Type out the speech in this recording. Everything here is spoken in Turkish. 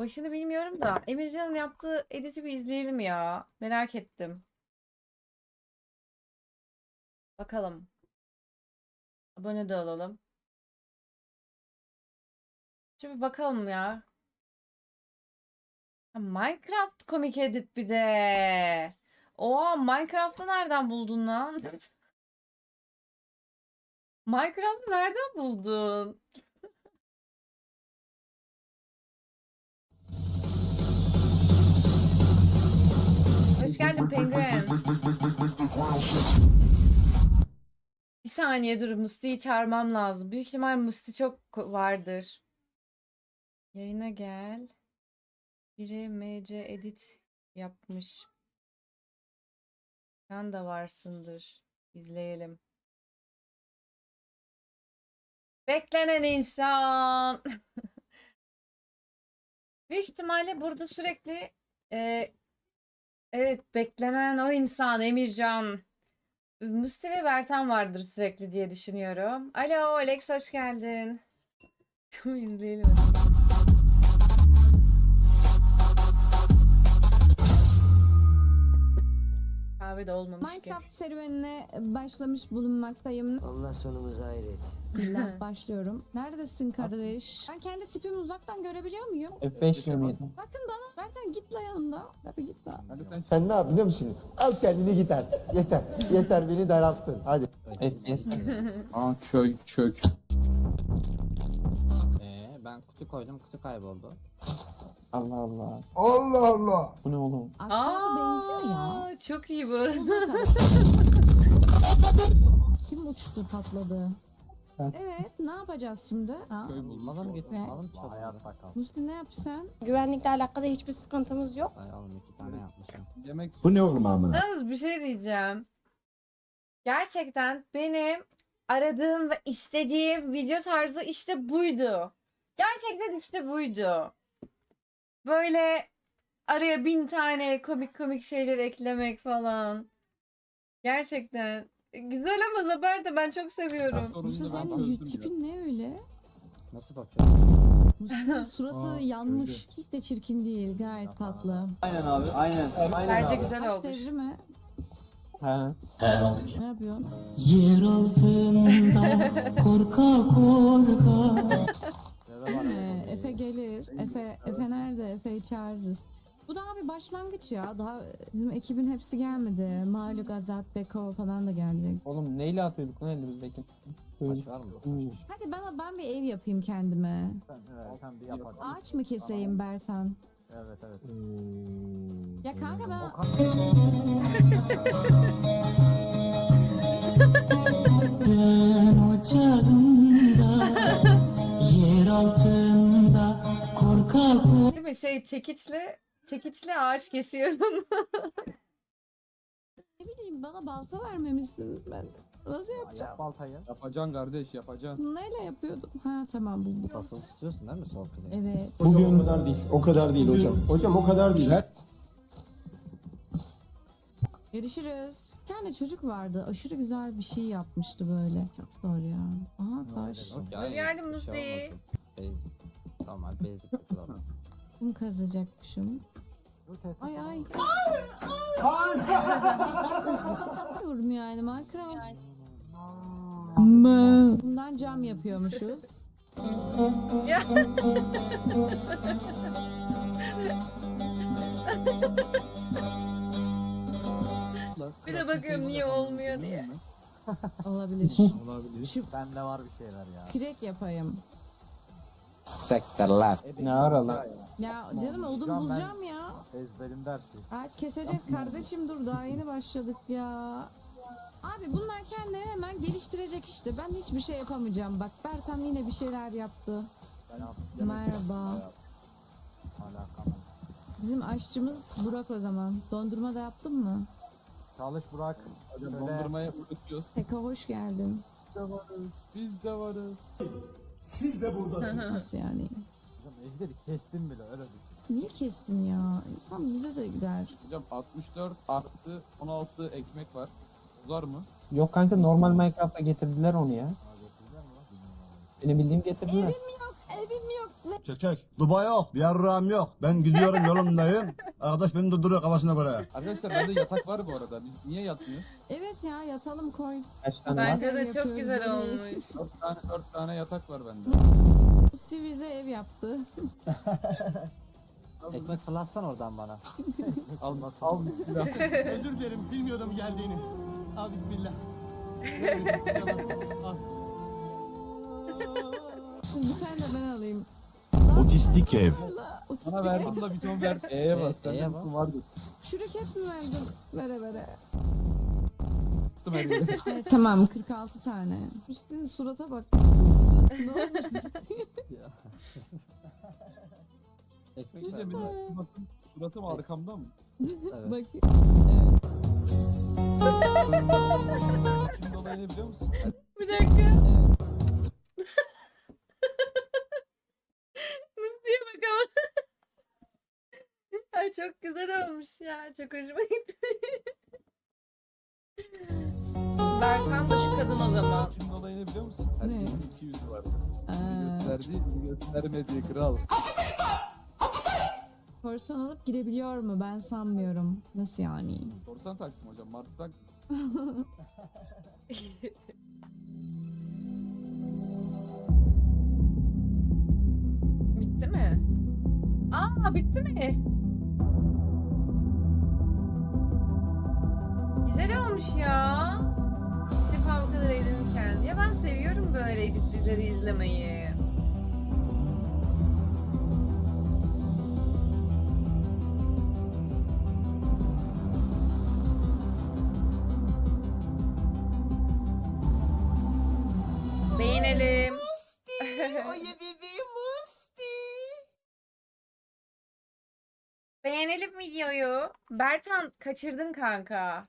Başını bilmiyorum da Emircan'ın yaptığı editi bir izleyelim ya. Merak ettim. Bakalım. Abone de olalım. Bir bakalım ya. Ha, Minecraft komik edit bir de. Oha Minecraft'ı nereden buldun lan? Minecraft'ı nereden buldun? Penguen. Bir saniye dur Musti'yi çağırmam lazım. Büyük ihtimal Musti çok vardır. Yayına gel. Biri MC edit yapmış. Sen de varsındır. İzleyelim. Beklenen insan. Büyük ihtimalle burada sürekli e, evet beklenen o insan Emircan. Musti ve Bertan vardır sürekli diye düşünüyorum. Alo Alex hoş geldin. İzleyelim. Kahve de olmamış ki. Minecraft serüvenine başlamış bulunmaktayım. Allah sonumuzu hayretsin. Bismillah başlıyorum. Neredesin kardeş? Ben kendi tipimi uzaktan görebiliyor muyum? F5 mi miydi? Bakın bana. Bertan git la yanımda. Tabii git la. Sen ne yap biliyor musun? Al kendini git artık. Yeter. Yeter beni daralttın. Hadi. FPS. Aa köy çök. Ee, ben kutu koydum kutu kayboldu. Allah Allah. Allah Allah. Bu ne oğlum? Aşağıda benziyor ya. Aa, Çok iyi bu arada. Kim uçtu patladı? Evet ne yapacağız şimdi? Ha? Malım orada. git Ve- malım çaldı. Hayatta kal. Musti ne sen? Güvenlikle alakalı hiçbir sıkıntımız yok. Ay oğlum iki tane yapmışım. Yemek Bu ne oğlum amına? Yalnız bir şey diyeceğim. Gerçekten benim aradığım ve istediğim video tarzı işte buydu. Gerçekten işte buydu. Böyle araya bin tane komik komik şeyler eklemek falan. Gerçekten. Güzel ama Zaber de ben çok seviyorum. Ben senin çözdüm yüz ya. tipin ne öyle? Nasıl bakıyorsun? Musti'nin suratı Aa, yanmış. Hiç de çirkin değil. Gayet tatlı. Bence güzel Kaç olmuş. devri mi? He. Ne yapıyorsun? Yer altında korka korka başlangıç ya. Daha bizim ekibin hepsi gelmedi. Maluk, Azat, Beko falan da gelecek. Oğlum neyle atıyorduk lan elimizdeki? Taş var mı? Hmm. Hadi bana ben bir ev yapayım kendime. Evet sen bir yap hadi. Ağaç mı keseyim Bertan? Evet evet. Ya kanka ben Ben ocağında Yer altında korka korka Değil mi? Şey çekiçle çekiçle ağaç kesiyorum. ne bileyim bana balta vermemişsiniz ben. Nasıl yapacağım? Yap baltayı. Yapacaksın kardeş yapacaksın. Neyle yapıyordum? Ha tamam buldum. Basılı tutuyorsun değil mi sol kliği? Evet. Bugün o kadar değil. O kadar değil hocam. Hocam o kadar değil. Her... Görüşürüz. Bir tane çocuk vardı. Aşırı güzel bir şey yapmıştı böyle. Çok zor ya. Aha taş. Hoş geldin Musti. Normal basic kutular. Kum kazacakmışım. Ay ay. Diyorum yani Minecraft. Bundan cam yapıyormuşuz. Ya. Bir de bakıyorum niye olmuyor diye. Olabilir. Olabilir. Şu Bende var bir şeyler ya. kürek yapayım. Sektörler. Ne ara lan? Ya canım odun Can ben- bulacağım ya. Ezberimde her şey. Ağaç keseceğiz kardeşim dur daha yeni başladık ya. Abi bunlar kendilerini hemen geliştirecek işte. Ben hiçbir şey yapamayacağım. Bak Berkan yine bir şeyler yaptı. Ben Merhaba. Alakam yok. Bizim aşçımız Burak o zaman. Dondurma da yaptın mı? Çalış Burak. Hocam Şöyle- dondurmaya uğraşıyoruz. Peka hoş geldin. Biz de varız. Biz de varız. Nasıl yani? Hocam ejderi kestim bile öyle düşün. Niye kestin ya? İnsan bize de gider. Hocam 64 artı 16 ekmek var. Uzar mı? Yok kanka normal Minecraft'a getirdiler onu ya. Aa, getireceğim mi lan? Bilmiyorum abi. Benim bildiğim getirdiler. Evim yok, Evim yok. Ne? Çekek. Dubai yok. Bir yarrağım yok. Ben gidiyorum yolundayım. Arkadaş beni durduruyor kafasına göre. Arkadaşlar bende yatak var bu arada. Biz niye yatmıyoruz? Evet ya yatalım koy. Kaç tane var? Bence de çok güzel olmuş. Dört tane, dört tane yatak var bende. Steve bize ev yaptı. Ekmek fırlatsan oradan bana. Al, al. Özür dilerim. Bilmiyordum geldiğini. Al bismillah. Bir tane de ben alayım. Otistik ev. Bana verdin de bir ton ver. E'ye bas. E, E'ye Sende bas. vardır. Çürük et mi verdin? Vere vere. Tuttum her yeri. Evet, tamam 46 tane. Üstünün surata bak. Suratına olmuş. Ekmek Gece millet suratım, suratım arkamda mı? Evet. Bakayım. Evet. Şimdi olayı ne biliyor musun? Bir dakika. evet. Musti'ye bak ama. Ay çok güzel olmuş ya. Çok hoşuma gitti. Bertan da şu kadın o zaman. Şimdi olayı ne biliyor musun? Herkesin iki yüzü var. Aa, Biri gösterdi, biri göstermedi. Kral. korsan alıp girebiliyor mu? Ben sanmıyorum. Nasıl yani? Korsan Taksim hocam. Martı Taksim. Bitti mi? Aa bitti mi? Güzel olmuş ya. Böyle editlileri izlemeyi. Beğenelim. Beğenelim videoyu. Bertan kaçırdın kanka.